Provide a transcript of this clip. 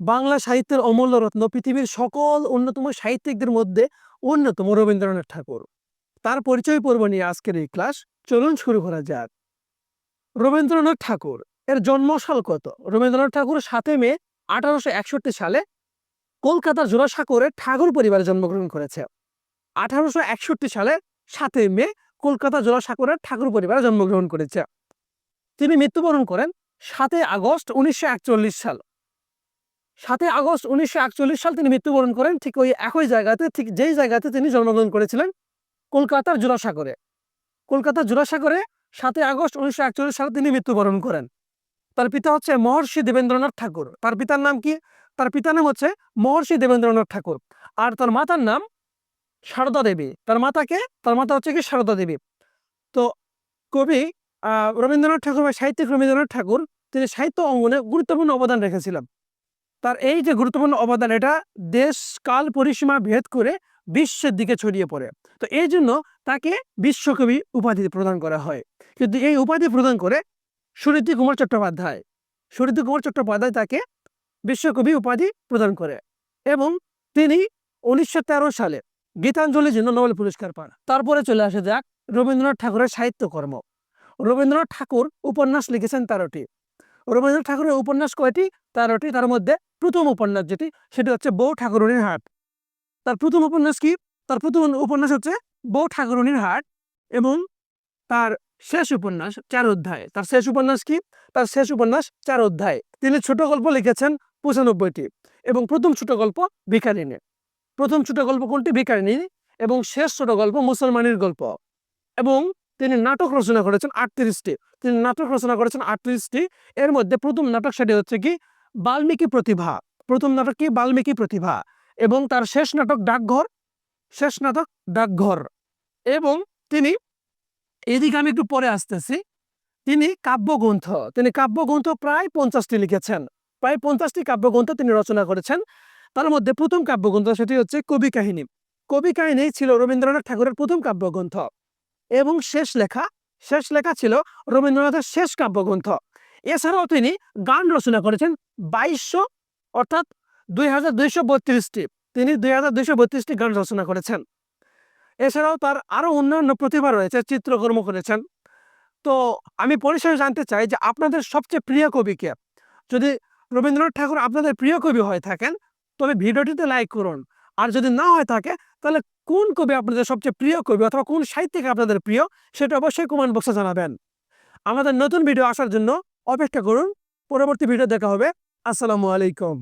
বাংলা সাহিত্যের অমূল্য রত্ন পৃথিবীর সকল অন্যতম সাহিত্যিকদের মধ্যে অন্যতম রবীন্দ্রনাথ ঠাকুর। তার পরিচয় পর্ব নিয়ে আজকের এই ক্লাস, চলুন শুরু করা যাক। রবীন্দ্রনাথ ঠাকুর, এর জন্মসাল কত? রবীন্দ্রনাথ ঠাকুর সাতই মে আঠারোশো একষট্টি সালে কলকাতার জোড়াসাঁকোরে ঠাকুর পরিবারে জন্মগ্রহণ করেছে। আঠারোশো একষট্টি সালে সাতই মে কলকাতা জোড়াসাঁকোরের ঠাকুর পরিবারে জন্মগ্রহণ করেছে। তিনি মৃত্যুবরণ করেন সাতই আগস্ট উনিশশো একচল্লিশ সাল। সাতই আগস্ট উনিশশো একচল্লিশ সাল তিনি মৃত্যুবরণ করেন। ঠিক ওই একই জায়গাতে, ঠিক যেই জায়গাতে তিনি জন্মগ্রহণ করেছিলেন, কলকাতার জোড়াসাঁকোরে কলকাতার জোড়াসাঁকোরে সাতই আগস্ট উনিশশো একচল্লিশ সালে তিনি মৃত্যুবরণ করেন। তার পিতা হচ্ছে মহর্ষি দেবেন্দ্রনাথ ঠাকুর। তার পিতার নাম কি? তার পিতার নাম হচ্ছে মহর্ষি দেবেন্দ্রনাথ ঠাকুর। আর তার মাতার নাম সারদা দেবী। তার মাতাকে তার মাতা হচ্ছে কি? সারদা দেবী। তো কবি রবীন্দ্রনাথ ঠাকুর বা সাহিত্যিক রবীন্দ্রনাথ ঠাকুর, তিনি সাহিত্য অঙ্গনে গুরুত্বপূর্ণ অবদান রেখেছিলেন। তার এই যে গুরুত্বপূর্ণ অবদান, এটা দেশ কাল পরিসীমা ভেদ করে বিশ্বের দিকে ছড়িয়ে পড়ে। তো এই জন্য তাকে বিশ্বকবি উপাধি প্রদান করা হয়। কিন্তু এই উপাধি প্রদান করে সুনীতি কুমার চট্টোপাধ্যায়। সুনীতি কুমার চট্টোপাধ্যায় তাকে বিশ্বকবি উপাধি প্রদান করে এবং তিনি উনিশশো তেরো সালে গীতাঞ্জলির জন্য নোবেল পুরস্কার পান। তারপরে চলে আসে যাক রবীন্দ্রনাথ ঠাকুরের সাহিত্যকর্ম। রবীন্দ্রনাথ ঠাকুর উপন্যাস লিখেছেন তেরোটি। রবীন্দ্রনাথ ঠাকুরের উপন্যাস কয়টি? তেরোটি তার মধ্যে প্রথম উপন্যাস যেটি, সেটি হচ্ছে বউ ঠাকুরনির হাট। তার প্রথম উপন্যাস কি? তার প্রথম উপন্যাস হচ্ছে বউ ঠাকুরনির হাট এবং তার শেষ উপন্যাস চার অধ্যায়। তার শেষ উপন্যাস কি? তার শেষ উপন্যাস চার অধ্যায়। তিনি ছোট গল্প লিখেছেন পঁচানব্বইটি এবং প্রথম ছোট গল্প ভিকারিনী প্রথম ছোট গল্প কোনটি? ভিকারিনী এবং শেষ ছোট গল্প মুসলমানের গল্প এবং তিনি নাটক রচনা করেছেন আটত্রিশটি। তিনি নাটক রচনা করেছেন আটত্রিশটি। এর মধ্যে প্রথম নাটক সেটি হচ্ছে কি? বাল্মীকি প্রতিভা। প্রথম নাটক কি? বাল্মীকি প্রতিভা। এবং তার শেষ নাটক ডাকঘর। শেষ নাটক ডাকঘর। এবং তিনি এদিকে আমি একটু পরে আসতেছি। তিনি কাব্যগ্রন্থ। তিনি কাব্যগ্রন্থ প্রায় পঞ্চাশটি লিখেছেন। প্রায় পঞ্চাশটি কাব্যগ্রন্থ তিনি রচনা করেছেন। তার মধ্যে প্রথম কাব্যগ্রন্থ সেটি হচ্ছে কবি কাহিনী। কবি কাহিনী ছিল রবীন্দ্রনাথ ঠাকুরের প্রথম কাব্যগ্রন্থ। এবং শেষ লেখা শেষ লেখা ছিল রবীন্দ্রনাথের শেষ কাব্যগ্রন্থ। এছাড়াও তিনি গান রচনা করেছেন বাইশশো, অর্থাৎ দুই হাজার দুইশো বত্রিশটি, তিনি দুই হাজার দুইশো বত্রিশটি গান রচনা করেছেন। এছাড়াও তার আরও অন্যান্য প্রতিভা রয়েছে, চিত্রকর্ম করেছেন। তো আমি পরিসরে জানতে চাই যে আপনাদের সবচেয়ে প্রিয় কবি কে? যদি রবীন্দ্রনাথ ঠাকুর আপনাদের প্রিয় কবি হয়ে থাকেন, তবে ভিডিওটিতে লাইক করুন। আর যদি না হয়ে থাকে, তাহলে কোন কবি আপনাদের সবচেয়ে প্রিয় কবি অথবা কোন সাহিত্যিক আপনাদের প্রিয়, সেটা অবশ্যই কমেন্ট বক্সে জানাবেন। আমাদের নতুন ভিডিও আসার জন্য অপেক্ষা করুন। পরবর্তী ভিডিও দেখা হবে। আসসালামু আলাইকুম।